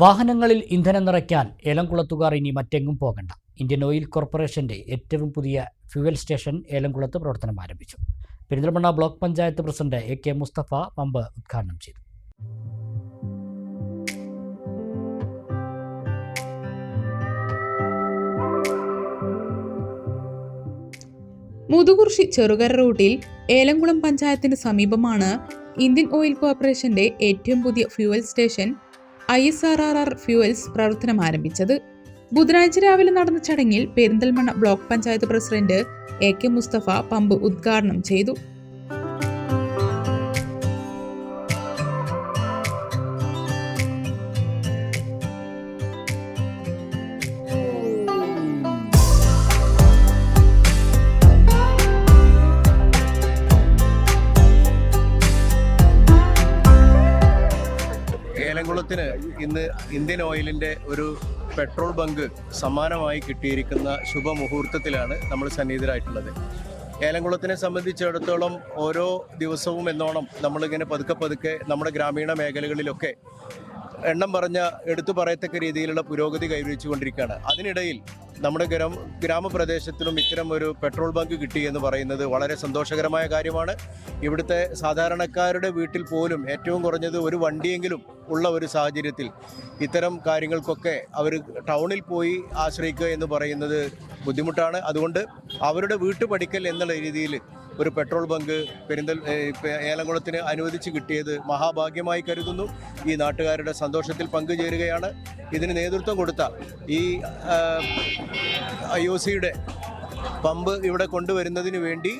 വാഹനങ്ങളിൽ ഇന്ധനം നിറയ്ക്കാൻ ഏലംകുളത്തുകാർ ഇനി മറ്റെങ്ങും പോകണ്ട. ഇന്ത്യൻ ഓയിൽ കോർപ്പറേഷന്റെ ഏറ്റവും പുതിയ ഫ്യൂവൽ സ്റ്റേഷൻ ഏലംകുളത്ത് പ്രവർത്തനം ആരംഭിച്ചു. Perinthalmanna block panchayat president A K Mustafa pump ഉദ്ഘാടനം ചെയ്തു. മുതുകുർശി ചെറുകര റൂട്ടിൽ ഏലംകുളം പഞ്ചായത്തിന് സമീപമാണ് ഇന്ത്യൻ ഓയിൽ കോർപ്പറേഷന്റെ ഏറ്റവും പുതിയ fuel station I S R R R fuels പ്രവർത്തനം ആരംഭിച്ചത് ബുധനാഴ്ച രാവിലെ നടന്ന ചടങ്ങിൽ Perinthalmanna block panchayat president A K Mustafa pump ഉദ്ഘാടനം ചെയ്തു. ഏലംകുളത്തിന് ഇന്ന് ഇന്ത്യൻ ഓയിലിന്റെ ഒരു പെട്രോൾ ബങ്ക് സമ്മാനമായി കിട്ടിയിരിക്കുന്ന ശുഭമുഹൂർത്തത്തിലാണ് നമ്മൾ സന്നിഹിതരായിട്ടുള്ളത്. ഏലംകുളത്തിനെ സംബന്ധിച്ചിടത്തോളം ഓരോ ദിവസവും എന്നോണം നമ്മളിങ്ങനെ പതുക്കെ പതുക്കെ നമ്മുടെ ഗ്രാമീണ മേഖലകളിലൊക്കെ എണ്ണം പറഞ്ഞ എടുത്തു പറയത്തക്ക രീതിയിലുള്ള പുരോഗതി കൈവരിച്ചുകൊണ്ടിരിക്കുകയാണ്. അതിനിടയിൽ നമ്മുടെ ഗ്രാമ ഗ്രാമപ്രദേശത്തിനും ഇത്തരം ഒരു പെട്രോൾ ബങ്ക് കിട്ടി എന്ന് പറയുന്നത് വളരെ സന്തോഷകരമായ കാര്യമാണ്. ഇവിടുത്തെ സാധാരണക്കാരുടെ വീട്ടിൽ പോലും ഏറ്റവും കുറഞ്ഞത് ഒരു വണ്ടിയെങ്കിലും ഉള്ള ഒരു സാഹചര്യത്തിൽ ഇത്തരം കാര്യങ്ങൾക്കൊക്കെ അവർ ടൗണിൽ പോയി ആശ്രയിക്കുക എന്ന് പറയുന്നത് ബുദ്ധിമുട്ടാണ്. അതുകൊണ്ട് അവരുടെ വീട്ടുപടിക്കൽ എന്നുള്ള രീതിയിൽ ഒരു പെട്രോൾ ബങ്ക് പെരിന്തൽ ഏലംകുളത്തിന് അനുവദിച്ച് കിട്ടിയത് മഹാഭാഗ്യമായി കരുതുന്നു. ഈ നാട്ടുകാരുടെ സന്തോഷത്തിൽ പങ്കുചേരുകയാണ്. ഇതിന് നേതൃത്വം കൊടുത്ത ഈ ഐ ഒ സിയുടെ പമ്പ് ഇവിടെ കൊണ്ടുവരുന്നതിന് വേണ്ടി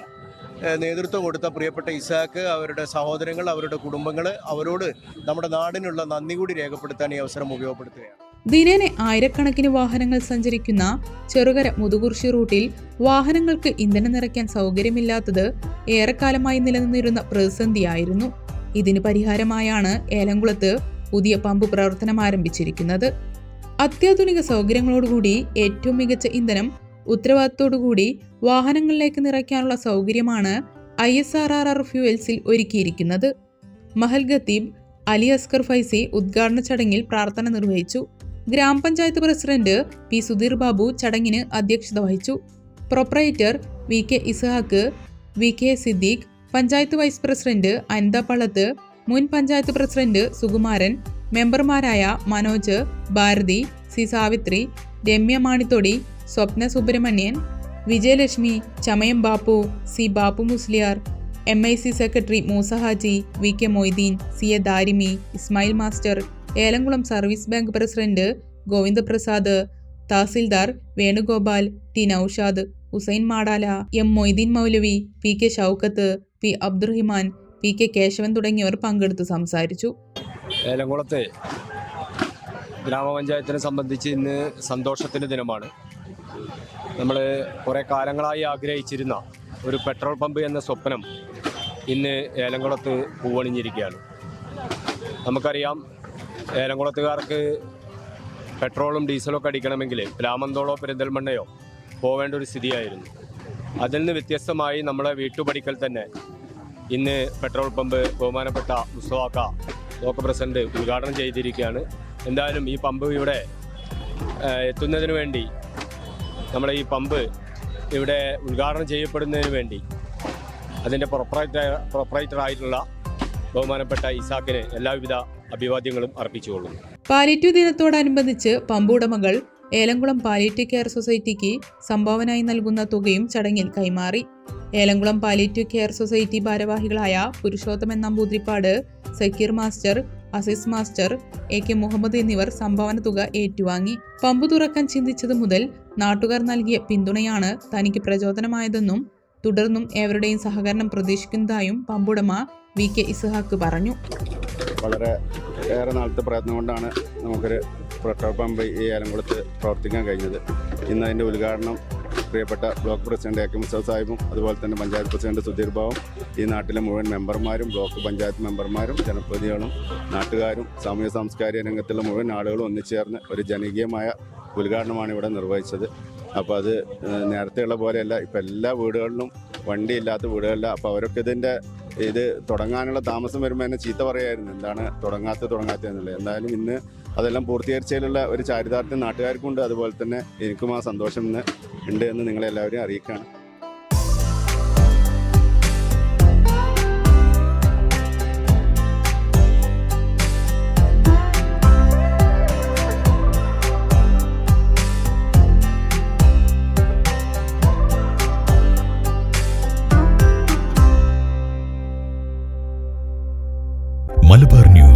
നേതൃത്വം കൊടുത്ത പ്രിയപ്പെട്ട ഇസാക്ക് അവരുടെ സഹോദരങ്ങൾ അവരുടെ കുടുംബങ്ങൾ അവരോട് നമ്മുടെ നാടിനുള്ള നന്ദി കൂടി രേഖപ്പെടുത്താൻ ഈ അവസരം ഉപയോഗപ്പെടുത്തുകയാണ്. ദിനേന ആയിരക്കണക്കിന് വാഹനങ്ങൾ സഞ്ചരിക്കുന്ന ചെറുകര മുതുകുർശി റൂട്ടിൽ വാഹനങ്ങൾക്ക് ഇന്ധനം നിറയ്ക്കാൻ സൗകര്യമില്ലാത്തത് ഏറെക്കാലമായി നിലനിന്നിരുന്ന പ്രതിസന്ധിയായിരുന്നു. ഇതിന് പരിഹാരമായാണ് ഏലംകുളത്ത് പുതിയ പമ്പ് പ്രവർത്തനം ആരംഭിച്ചിരിക്കുന്നത്. അത്യാധുനിക സൗകര്യങ്ങളോടുകൂടി ഏറ്റവും മികച്ച ഇന്ധനം ഉത്തരവാദിത്തോടുകൂടി വാഹനങ്ങളിലേക്ക് നിറയ്ക്കാനുള്ള സൗകര്യമാണ് I S R R R ഫ്യൂവൽസിൽ ഒരുക്കിയിരിക്കുന്നത്. മഹൽ ഖത്തീബ് അലി അസ്കർ ഫൈസി ഉദ്ഘാടന ചടങ്ങിൽ പ്രാർത്ഥന നിർവഹിച്ചു. ഗ്രാമപഞ്ചായത്ത് പ്രസിഡന്റ് പി സുധീർ ബാബു ചടങ്ങിന് അധ്യക്ഷത വഹിച്ചു. Proprietor V K Ishaq V K Siddique panchayat vice president Anitha Pallath മുൻ പഞ്ചായത്ത് പ്രസിഡന്റ് സുകുമാരൻ മെമ്പർമാരായ Manoj Bharathi C Savithri Ramya Manithodi Swapna Subrahmanian Vijayalakshmi Chamayam Bappu C Bappu Musliyar M I C secretary Moosahaji V K Moideen C A Darimi Ismail master Elamkulam service bank president Govindaprasad tahsildar Venugopal T Noushad Hussain Madala M Moideen Moulavi P K Shoukath P Abdurahiman P K Keshavan തുടങ്ങിയവർ പങ്കെടുത്ത് സംസാരിച്ചു. ഏലംകുളത്തെ ഗ്രാമപഞ്ചായത്തിനെ സംബന്ധിച്ച് ഇന്ന് സന്തോഷത്തിന്റെ ദിനമാണ്. നമ്മൾ കുറേ കാലങ്ങളായി ആഗ്രഹിച്ചിരുന്ന ഒരു പെട്രോൾ പമ്പ് എന്ന സ്വപ്നം ഇന്ന് ഏലംകുളത്ത് പൂവണിഞ്ഞിരിക്കുകയാണ്. നമുക്കറിയാം ഏലംകുളത്തുകാർക്ക് പെട്രോളും ഡീസലും ഒക്കെ അടിക്കണമെങ്കിൽ രാമന്തോളോ പെരിന്തൽമണ്ണയോ പോവേണ്ട ഒരു സ്ഥിതിയായിരുന്നു. അതിൽ നിന്ന് വ്യത്യസ്തമായി നമ്മളെ വീട്ടുപടിക്കൽ തന്നെ ഇന്ന് പെട്രോൾ പമ്പ് ബഹുമാനപ്പെട്ട മുസ്തവാക്ക ലോക്ക് പ്രസിഡന്റ് ഉദ്ഘാടനം ചെയ്തിരിക്കുകയാണ്. എന്തായാലും ഈ പമ്പ് ഇവിടെ എത്തുന്നതിന് വേണ്ടി നമ്മളെ ഈ പമ്പ് ഇവിടെ ഉദ്ഘാടനം ചെയ്യപ്പെടുന്നതിന് വേണ്ടി അതിന്റെ പ്രൊപ്പറേറ്റർ ആയിട്ടുള്ള ബഹുമാനപ്പെട്ട ഇസാക്കിന് എല്ലാവിധ അഭിവാദ്യങ്ങളും അർപ്പിച്ചുകൊള്ളുന്നു. പാലിറ്റീവ് ദിനത്തോടനുബന്ധിച്ച് പമ്പുടമകൾ ഏലംകുളം പാലിറ്റീവ് കെയർ സൊസൈറ്റിക്ക് സംഭാവനയായി നൽകുന്ന തുകയും ചടങ്ങിൽ കൈമാറി. ഏലംകുളം പാലിറ്റീവ് കെയർ സൊസൈറ്റി ഭാരവാഹികളായ Purushothaman Namboothiripad Sakkir master Azeez master A K Muhammad എന്നിവർ സംഭാവന തുക ഏറ്റുവാങ്ങി. പമ്പ് തുറക്കാൻ ചിന്തിച്ചതു മുതൽ നാട്ടുകാർ നൽകിയ പിന്തുണയാണ് തനിക്ക് പ്രചോദനമായതെന്നും തുടർന്നും ഏവരുടെയും സഹകരണം പ്രതീക്ഷിക്കുന്നതായും പമ്പുടമ വി കെ ഇസ്ഹാക്ക് പറഞ്ഞു. വളരെ ഏറെ നാളത്തെ പ്രയത്നം കൊണ്ടാണ് നമുക്കൊരു പെട്രോൾ പമ്പ് ഈ ഏലംകുളത്ത് പ്രവർത്തിക്കാൻ കഴിഞ്ഞത്. ഇന്ന് അതിന്റെ ഉദ്ഘാടനം പ്രിയപ്പെട്ട block president A K Mustafa സാഹിബും അതുപോലെ തന്നെ പഞ്ചായത്ത് പ്രസിഡന്റ് സുധീർ ബാബും ഈ നാട്ടിലെ മുഴുവൻ മെമ്പർമാരും ബ്ലോക്ക് പഞ്ചായത്ത് മെമ്പർമാരും ജനപ്രതിനിധികളും നാട്ടുകാരും സാമൂഹ്യ സാംസ്കാരിക രംഗത്തുള്ള മുഴുവൻ ആളുകളും ഒന്നിച്ചേർന്ന് ഒരു ജനകീയമായ ഉദ്ഘാടനമാണ് ഇവിടെ നിർവഹിച്ചത്. അപ്പോൾ അത് നേരത്തെയുള്ള പോലെയല്ല. ഇപ്പം എല്ലാ വീടുകളിലും വണ്ടി വീടുകളില്ല അപ്പോൾ അവരൊക്കെ ഇതിന്റെ ഇത് തുടങ്ങാനുള്ള താമസം വരുമ്പോൾ എന്നെ ചീത്ത പറയായിരുന്നു. എന്താണ് തുടങ്ങാത്ത തുടങ്ങാത്ത എന്നുള്ളത്. എന്തായാലും ഇന്ന് അതെല്ലാം പൂർത്തീകരിച്ചതിലുള്ള ഒരു ചാരിതാർത്ഥ്യം നാട്ടുകാർക്കുണ്ട്. അതുപോലെ തന്നെ എനിക്കും ആ സന്തോഷം ഇന്ന് ഉണ്ട് എന്ന് നിങ്ങളെല്ലാവരെയും അറിയിക്കുകയാണ്.